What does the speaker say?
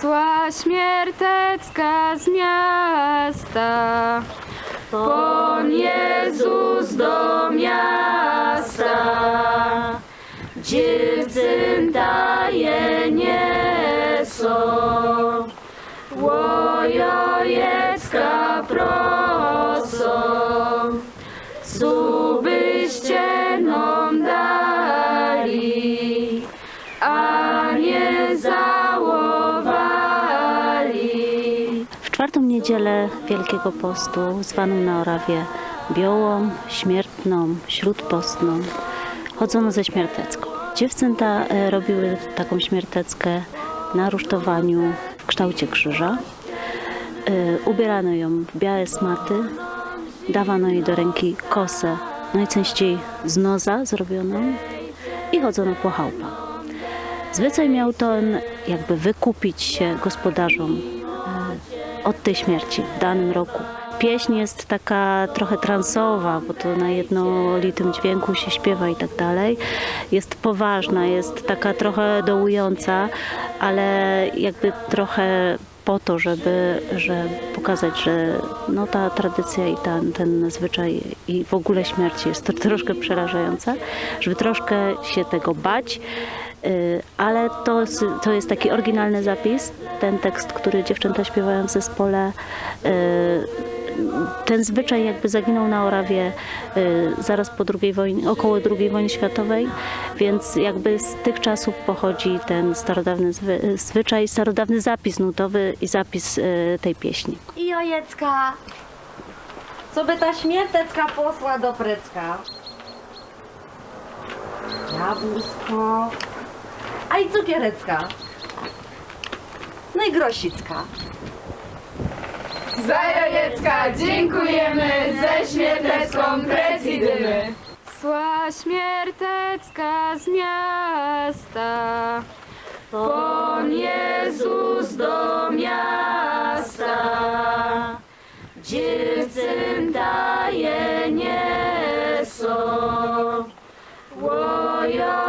Szła śmiertecka z miasta, Pan Jezus do miasta. Dziewczęta je niesą, łojojecka prosą, Zubyście nam dali, a czwartą niedzielę Wielkiego Postu, zwaną na Orawie Białą, Śmiertną, Śródpostną, chodzono ze śmiertecką. Dziewczęta e, robiły taką śmierteckę na rusztowaniu w kształcie krzyża. E, Ubierano ją w białe smaty, dawano jej do ręki kosę, najczęściej z noza zrobioną i chodzono po chałupach. Zwyczaj miał ten jakby wykupić się gospodarzom od tej śmierci w danym roku. Pieśń jest taka trochę transowa, bo to na jednolitym dźwięku się śpiewa i tak dalej. Jest poważna, jest taka trochę dołująca, ale jakby trochę po to, żeby, żeby pokazać, że no ta tradycja i ten, ten zwyczaj i w ogóle śmierć jest to troszkę przerażająca, żeby troszkę się tego bać. Y, Ale to, to jest taki oryginalny zapis, ten tekst, który dziewczęta śpiewają w zespole. y, Ten zwyczaj jakby zaginął na Orawie y, zaraz po II wojnie, około II wojny światowej, więc jakby z tych czasów pochodzi ten starodawny zwy, zwyczaj, starodawny zapis nutowy i zapis tej pieśni. I ojecka, co by ta śmiertecka posła do precka? Jabłusko, a i cukierecka. No i grosicka. Zajajecka, dziękujemy ze śmiertecką precydymy. Sła śmiertecka z miasta, Pan Jezus do miasta. Dziewczyn daje nieso, łojo.